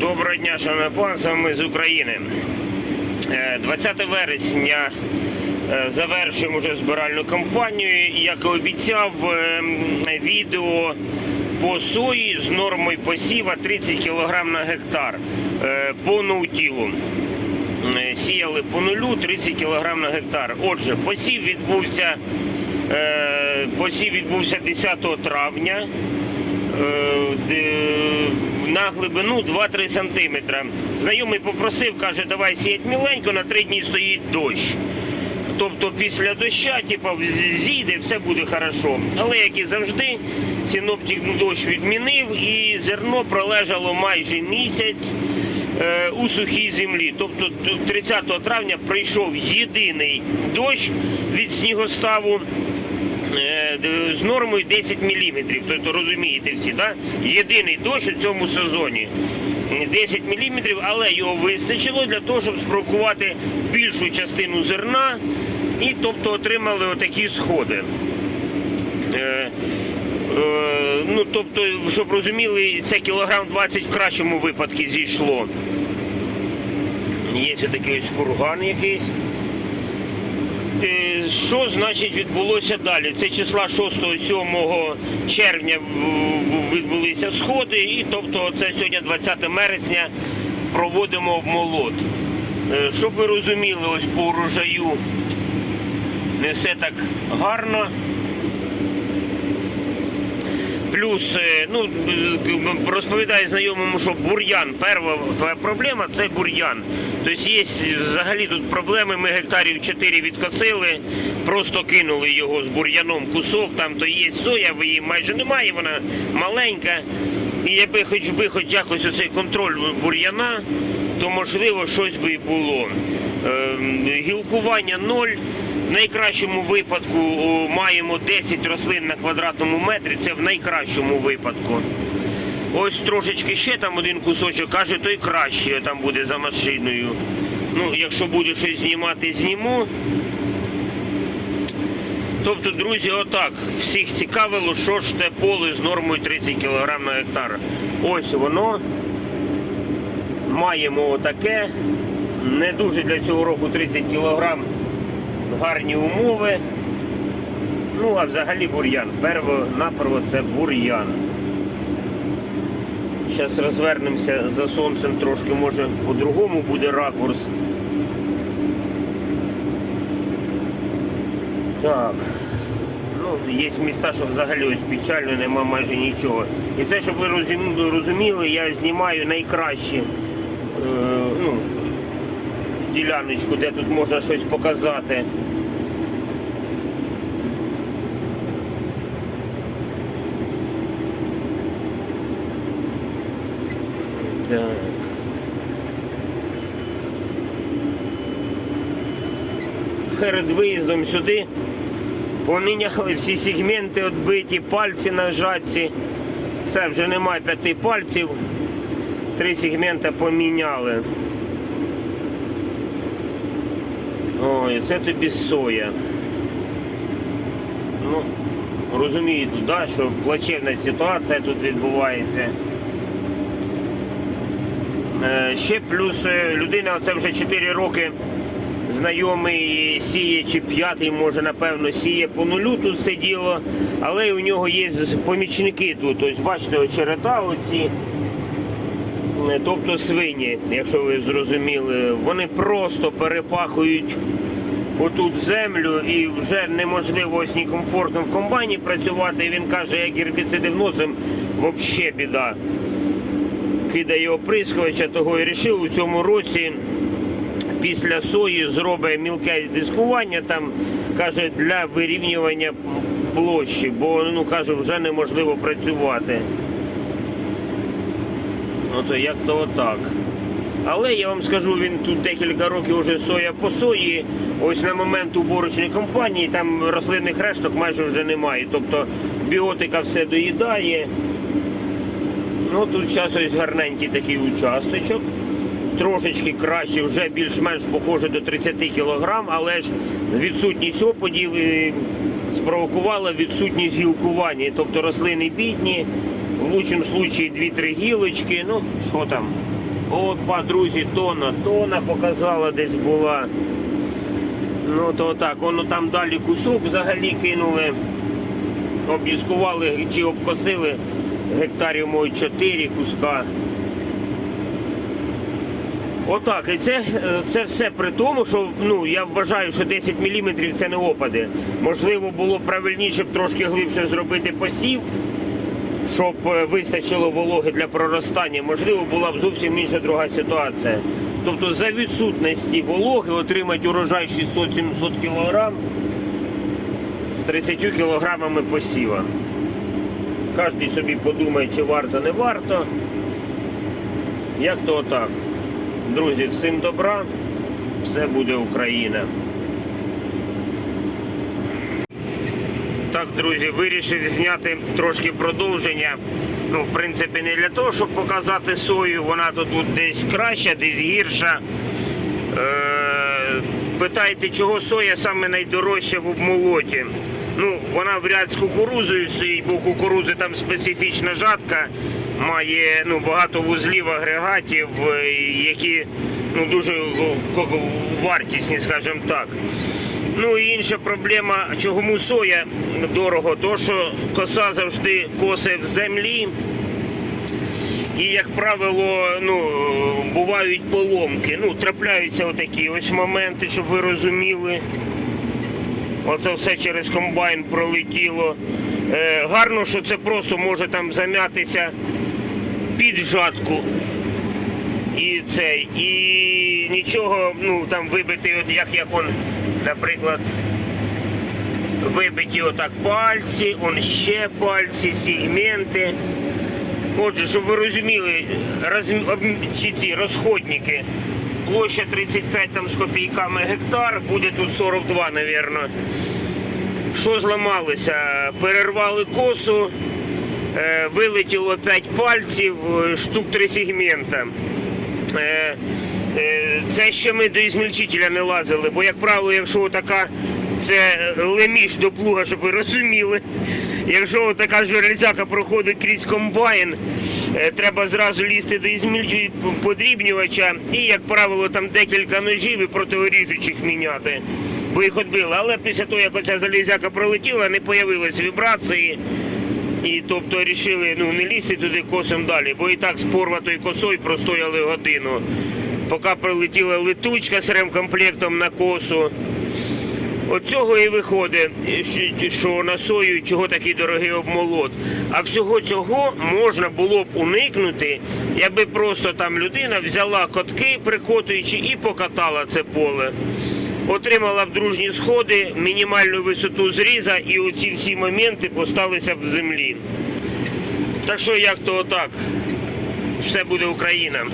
Доброго дня, шановне панство, ми з України. Е, 20 вересня е, завершуємо вже збиральну кампанію. Як і обіцяв, е, відео по сої з нормою посіва 30 кг на гектар е, по наутілу. Е, Сіяли по нулю 30 кг на гектар. Отже, посів відбувся, е, посів відбувся 10 травня. На глибину 2-3 сантиметра. Знайомий попросив, каже, давай сіять міленько, на три дні стоїть дощ. Тобто після доща, типу, зійде, все буде хорошо. Але як і завжди, синоптик дощ відмінив і зерно пролежало майже місяць е, у сухій землі. Тобто 30 травня прийшов єдиний дощ від снігоставу з нормою 10 мм. Тобто розумієте всі, да? єдиний дощ у цьому сезоні. 10 мм, але його вистачило для того, щоб спровокувати більшу частину зерна і тобто отримали отакі сходи. Е, е, ну, тобто, щоб розуміли, це кілограм 20 в кращому випадку зійшло. Є такий ось курган якийсь. Що значить відбулося далі? Це числа 6-7 червня відбулися сходи, і тобто це сьогодні 20 мересня проводимо обмолот. Е, Щоб ви розуміли, ось по урожаю не все так гарно. Плюс, е, ну, е, розповідаю знайомому, що бур'ян, перша проблема це бур'ян. Тобто є взагалі тут проблеми, ми гектарів 4 відкосили, просто кинули його з бур'яном кусок, там то є соя, її майже немає, вона маленька. І якби хоч би хоч якось оцей контроль бур'яна, то можливо щось би і було. Ем, Гілкування ноль. В найкращому випадку маємо 10 рослин на квадратному метрі, це в найкращому випадку. Ось трошечки ще там один кусочок, каже, той краще там буде за машиною. Ну, якщо буде щось знімати, зніму. Тобто, друзі, отак. Всіх цікавило, що ж те поле з нормою 30 кг на гектар. Ось воно. Маємо отаке. Не дуже для цього року 30 кг. Гарні умови. Ну, а взагалі бур'ян. Перво-наперво це бур'ян. Зараз розвернемося за сонцем трошки, може по-другому буде ракурс. Так. Ну, є міста, що взагалі ось печально, нема майже нічого. І це, щоб ви розуміли, я знімаю найкращі е, ну, діляночку, де тут можна щось показати. Так. Перед виїздом сюди поміняли всі сегменти відбиті, пальці на жатці. Все, вже немає п'яти пальців. Три сегмента поміняли. Ой, це тобі соя. Ну, розумієте, да, що плачевна ситуація тут відбувається. Е, Ще плюс е, людина, оце вже 4 роки знайомий сіє, чи п'ятий, може, напевно, сіє по нулю тут все діло, але у нього є помічники тут. Ось бачите, ось черета оці. Е, Тобто свині, якщо ви зрозуміли, вони просто перепахують отут землю і вже неможливо ось ні комфортно в комбайні працювати. І він каже, як гербіциди вносимо, взагалі біда. Кидає оприскувача, того і рішив у цьому році після сої зробить мілке дискування там, каже, для вирівнювання площі, бо ну каже, вже неможливо працювати. Ну то як то отак. Але я вам скажу, він тут декілька років вже соя по сої. Ось на момент уборочної кампанії там рослинних решток майже вже немає. Тобто біотика все доїдає. Ну тут зараз ось гарненький такий участочок. Трошечки краще, вже більш-менш похоже до 30 кг, але ж відсутність опадів е, спровокувала відсутність гілкування. Тобто рослини бідні, в лучшому випадку 2-3 гілочки, ну що там, Опа, друзі, тона, тона показала десь була. Ну то так, воно там далі кусок взагалі кинули, обдіскували чи обкосили гектарів мої 4 куска. Отак, і це, це все при тому, що ну, я вважаю, що 10 мм це не опади. Можливо, було правильніше б трошки глибше зробити посів, щоб е, вистачило вологи для проростання. Можливо, була б зовсім інша друга ситуація. Тобто за відсутності вологи отримати урожай 600-700 кг з 30 кілограмами посіва. Кожен собі подумає, чи варто, не варто. Як то отак. Друзі, всім добра, все буде Україна. Так, друзі, вирішив зняти трошки продовження. Ну, в принципі, не для того, щоб показати сою, вона тут десь краща, десь гірша. Е, питаєте, чого соя саме найдорожча в обмолоті? Ну, вона в ряд з кукурузою стоїть, бо кукурузи там специфічна жатка, має ну, багато вузлів, агрегатів, е, які ну, дуже вартісні, скажімо так. Ну і інша проблема, чому соя дорого, то що коса завжди косе в землі. І, як правило, ну, бувають поломки. Ну, трапляються отакі ось моменти, щоб ви розуміли. Оце все через комбайн пролетіло. Е, гарно, що це просто може там зам'ятися під жатку. І цей. І нічого, ну там вибити, як як он, наприклад, вибиті отак пальці, он ще пальці, сегменти. Отже, щоб ви розуміли, роз, чи ці розходники. Площа 35 там з копійками гектар, буде тут 42, напевно. Що зламалося? Перервали косу, е, вилетіло 5 пальців, е, штук 3 сегмента. Е, Це ще ми до ізмільчителя не лазили, бо, як правило, якщо така це леміш до плуга, щоб ви розуміли. Якщо така железяка проходить крізь комбайн, е, треба зразу лізти до подрібнювача і, як правило, там декілька ножів і протиоріжучих міняти. Бо їх відбили. Але після того, як оця залізяка пролетіла, не появились вібрації. І тобто рішили ну, не лізти туди косом далі, бо і так з порватою косою простояли годину. Поки прилетіла летучка з ремкомплектом на косу. От цього і виходить, що- на сою чого такий дорогий обмолот. А всього цього можна було б уникнути, якби просто там людина взяла котки, прикотуючи, і покатала це поле. Отримала б дружні сходи, мінімальну висоту зріза і оці всі моменти посталися б в землі. Так що як то отак, все буде Україна.